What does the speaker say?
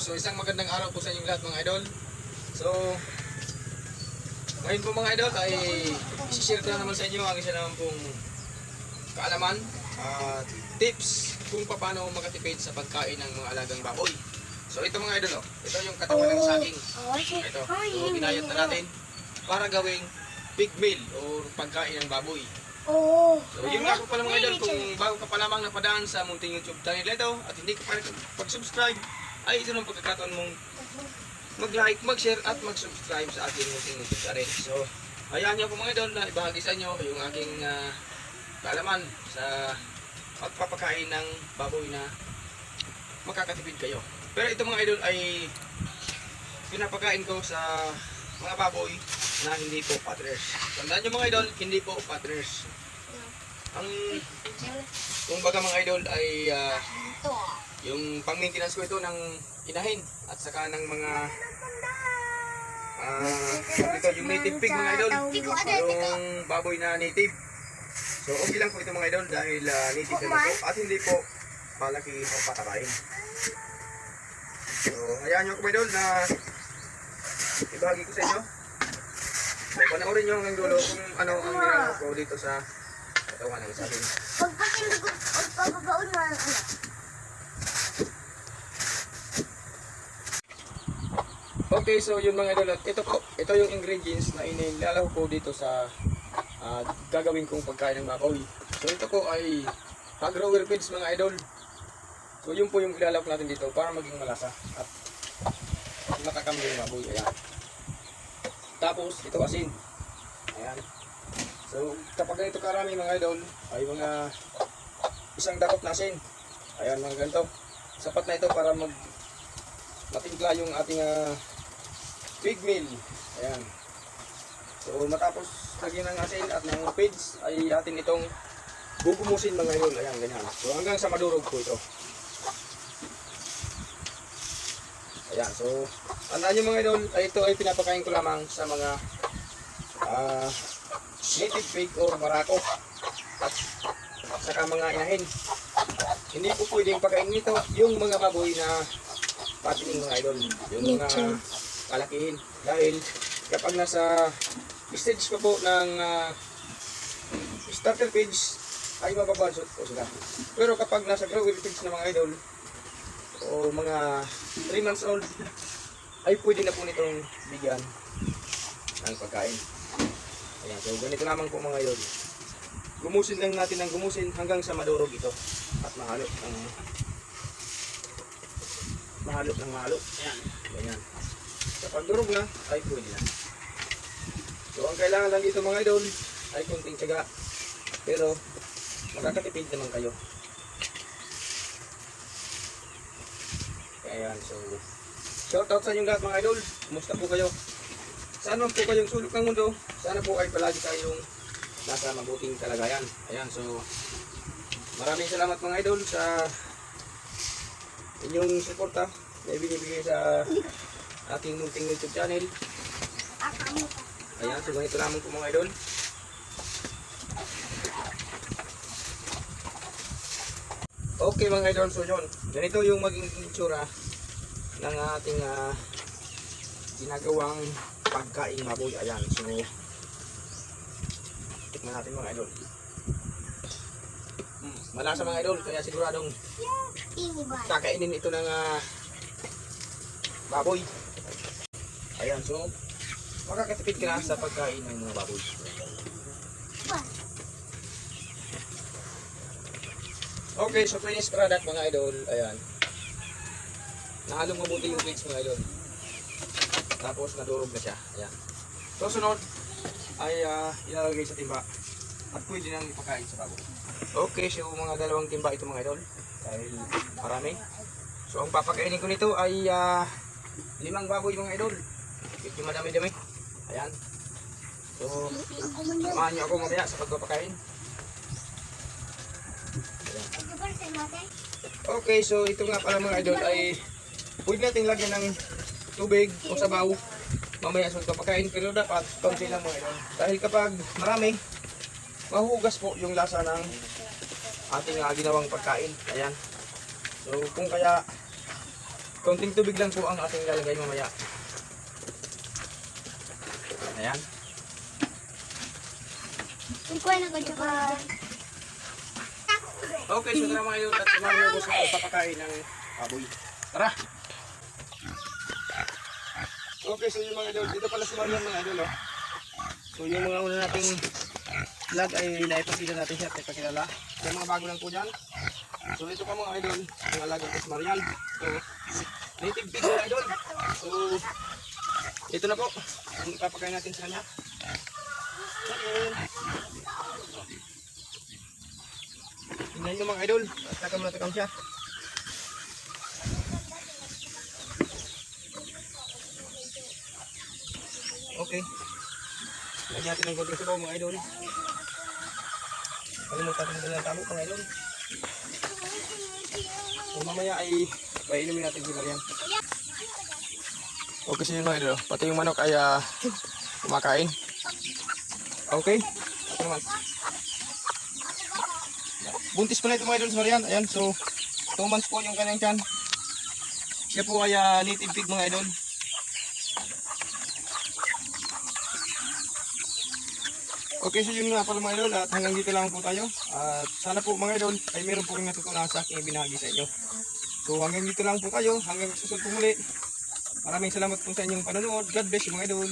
so isang magandang araw po sa inyong lahat mga idol. So, ngayon po mga idol ay isi-share ko na naman sa inyo ang isa naman pong kaalaman at tips kung paano makatipid sa pagkain ng mga alagang baboy. So ito mga idol, oh, ito yung katawan ng saging. Ito, so ginayat na natin para gawing pig meal o pagkain ng baboy. Oo. So, yun nga po pala mga idol, kung bago ka pa lamang napadaan sa munting YouTube channel ito at hindi ka pa rin pag-subscribe, ay ito ng pagkakataon mong mag-like, mag-share at mag-subscribe sa ating munting YouTube channel. So, hayaan niyo po mga idol na ibahagi sa inyo yung aking ah, kaalaman sa pagpapakain ng baboy na makakatipid kayo. Pero ito mga idol ay pinapakain ko sa mga baboy na hindi po partners. Tandaan nyo mga idol, hindi po partners. Ang kung baga mga idol ay Ito. yung pang-maintenance ko ito ng inahin at saka ng mga ah ito yung native pig mga idol. Yung baboy na native. So okay lang po ito mga idol dahil ah, native na po at hindi po malaki o patakain. So hayaan nyo ako mga idol na ibahagi ko sa inyo. So panoorin nyo hanggang dulo kung ano ang ginagawa ko dito sa katawan ng saging. Pag pag hindi ko pagpapagaon mo ano. Okay, so yun mga idol, at ito po, ito yung ingredients na inilalaw ko dito sa ah, gagawin kong pagkain ng baboy. So ito po ay hog rower feeds mga idol. So yun po yung ilalawak natin dito para maging malasa at makakamay yung baboy. Ayan. Tapos ito asin. So kapag ganito karami mga idol ay mga isang dakot na asin. Ayan mga ganito. Sapat na ito para mag matimpla yung ating ah, pig meal. Ayan. So matapos lagyan ng asin at ng pigs ay atin itong bubumusin mga idol. Ayan, ganyan. So hanggang sa madurog po ito. Ayan, so tandaan mga idol, ay ito ay pinapakain ko lamang sa mga ah, native pig or barako at saka mga inahin. Hindi po pwedeng pakain nito yung mga baboy na patining mga idol. Yung mga kalakihin. Dahil kapag nasa stage pa po ng ah, starter page ay mababansot po sila. Pero kapag nasa grower page na mga idol o mga 3 months old ay pwede na po nitong bigyan ng pagkain. Ayan, so ganito lamang po mga idol. Gumusin lang natin ng gumusin hanggang sa madurog ito at mahalo ng mahalo ng mahalo. Ayan, ganyan. Kapag durog na, ay pwede na. So ang kailangan lang dito mga idol ay kunting tiyaga. Pero makakatipid naman kayo. Ayan, so shoutout sa inyong lahat mga idol. Kumusta po kayo? Saan man po kayong sulok ng mundo, sana po ay palagi kayong nasa mabuting kalagayan. Ayan, so maraming salamat mga idol sa inyong suporta na ibinibigay sa ating munting YouTube channel. Ayan, so ganito lamang po mga idol. Okay mga idol, so yun. Ganito yung maging itsura ng ating ah, ginagawang pagkain baboy. Ayan, so tikman natin mga idol. Mm, malasa mga idol, kaya siguradong kakainin ito ng ah, baboy. Ayan, so makakatipid ka na sa pagkain ng mga baboy. Okay, so finished product mga idol. Ayan. Nahalong mabuti yung plates mga idol. Tapos nadurog na siya. Ayan. So sunod ay ah, ilalagay sa timba. At pwede nang ipakain sa baboy. Okay, so mga dalawang timba ito mga idol. Dahil marami. So ang papakainin ko nito ay ah, limang baboy mga idol. Medyo madami-dami. Ayan. So, samahan niyo ako mamaya sa pagpapakain. Okay, so ito nga pala mga idol ay pwede natin lagyan ng tubig o sabaw mamaya sa pagpapakain pero dapat konti lang mga idol. Dahil kapag marami, mahuhugas po yung lasa ng ating uh, ginawang pagkain. Ayan. So kung kaya konting tubig lang po ang ating lalagay mamaya. Ayan. Na. Okay, so tara mga idol at sumama ko sa pagpapakain ng baboy. Tara! Okay, so yung mga idol, dito pala si Marian mga idol, oh. So yung mga una nating vlog ay naipakita natin siya at ipakilala. Yung mga bago lang po dyan. So ito pa mga idol, ang alaga ko si Marian. So, native pig mga idol. So, ito na po, ang ipapakain natin sa kanya. Tingnan nyo mga idol, at takam na takam siya. Okay. Lagyan natin ng konting sabaw mga idol. Kalimutan ko na ng talo mga idol. So mamaya ay painumin natin si Marian. Okay yun mga idol. Pati yung manok ay ah, kumakain. Okay. Ito naman. Buntis pa na ito mga idol sa Marian. Ayan, so 2 months po yung kanyang tiyan. Siya po ay ah, native pig mga idol. Okay, so yun nga pala mga idol at hanggang dito lang po tayo. At sana po mga idol ay meron po rin natutunan sa aking ibinahagi sa inyo. So hanggang dito lang po tayo, hanggang susunod po muli. Maraming salamat po sa inyong panonood. God bless you mga idol.